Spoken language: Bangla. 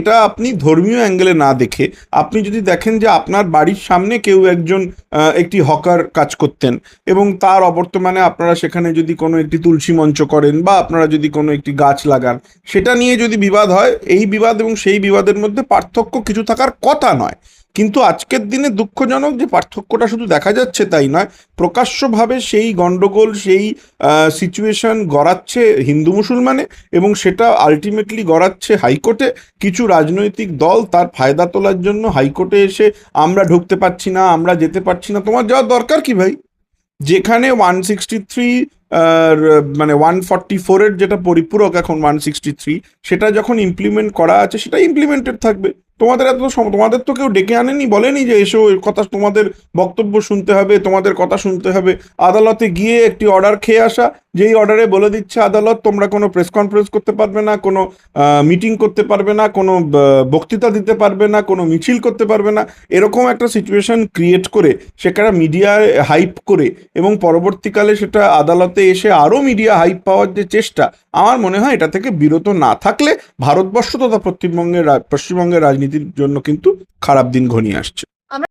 এটা আপনি ধর্মীয় অ্যাঙ্গেলে না দেখে, আপনি যদি দেখেন যে আপনার বাড়ির সামনে কেউ একজন একটি হকার কাজ করতেন এবং তার অবর্তমানে আপনারা সেখানে যদি কোনো একটি তুলসী মঞ্চ করেন বা আপনারা যদি কোনো একটি গাছ লাগান, সেটা নিয়ে যদি বিবাদ হয়, এই বিবাদ এবং সেই বিবাদের মধ্যে পার্থক্য কিছু থাকার কথা নয়। কিন্তু আজকের দিনে দুঃখজনক যে পার্থক্যটা শুধু দেখা যাচ্ছে তাই নয়, প্রকাশ্যভাবে সেই গণ্ডগোল সেই সিচুয়েশন গড়াচ্ছে হিন্দু মুসলমানে এবং সেটা আলটিমেটলি গড়াচ্ছে হাইকোর্টে। কিছু রাজনৈতিক দল তার ফায়দা তোলার জন্য হাইকোর্টে এসে আমরা ঢুকতে পারছি না, আমরা যেতে পারছি না। তোমার যাওয়ার দরকার কি ভাই? যেখানে ওয়ান সিক্সটি থ্রি মানে ওয়ান ফর্টি ফোরের যেটা পরিপূরক এখন ওয়ান সিক্সটি থ্রি সেটা যখন ইমপ্লিমেন্ট করা আছে সেটা ইমপ্লিমেন্টেড থাকবে। তোমাদের এত তোমাদের তো কেউ ডেকে আনেনি, বলেনি যে এসো কথা তোমাদের বক্তব্য শুনতে হবে, তোমাদের কথা শুনতে হবে। আদালতে গিয়ে একটি অর্ডার খেয়ে আসা যেই অর্ডারে বলে দিচ্ছে আদালত, তোমরা কোনো প্রেস কনফারেন্স করতে পারবে না, কোনো মিটিং করতে পারবে না, কোনো বক্তৃতা দিতে পারবে না, কোনো মিছিল করতে পারবে না, এরকম একটা সিচুয়েশন ক্রিয়েট করে সেখানে মিডিয়ায় হাইপ করে এবং পরবর্তীকালে সেটা আদালতে এসে আরও মিডিয়া হাইপ পাওয়ার যে চেষ্টা, আমার মনে হয় এটা থেকে বিরত না থাকলে ভারতবর্ষ তথা পশ্চিমবঙ্গের পশ্চিমবঙ্গের রাজনীতির জন্য কিন্তু খারাপ দিন ঘনিয়ে আসছে।